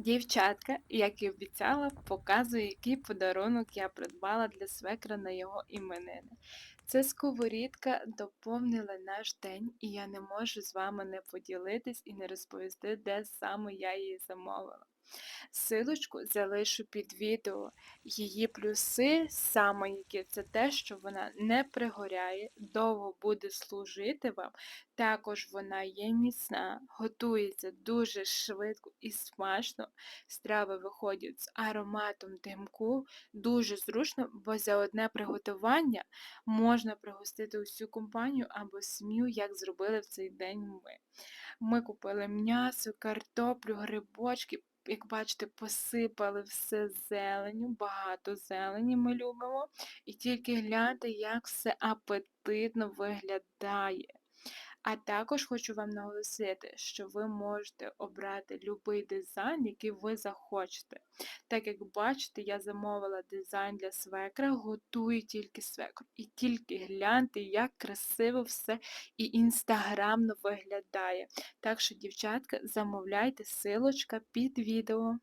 Дівчатка, як і обіцяла, показую, який подарунок я придбала для свекра на його іменини. Ця сковорідка доповнила наш день, і я не можу з вами не поділитись і не розповісти, де саме я її замовила. Силочку залишу під відео. Її плюси, саме які це те, що вона не пригоряє, довго буде служити вам. Також вона є міцна, готується дуже швидко і смачно. Страви виходять з ароматом димку, дуже зручно, бо за одне приготування можна пригостити усю компанію або сім'ю, як зробили в цей день ми. Ми купили м'ясо, картоплю, грибочки. Як бачите, посипали все зеленю, багато зелені ми любимо. І тільки гляньте, як все апетитно виглядає. А також хочу вам наголосити, що ви можете обрати будь-який дизайн, який ви захочете. Так як бачите, я замовила дизайн для свекра, готую тільки свекру. І тільки гляньте, як красиво все і інстаграмно виглядає. Так що, дівчатка, замовляйте, силочка під відео.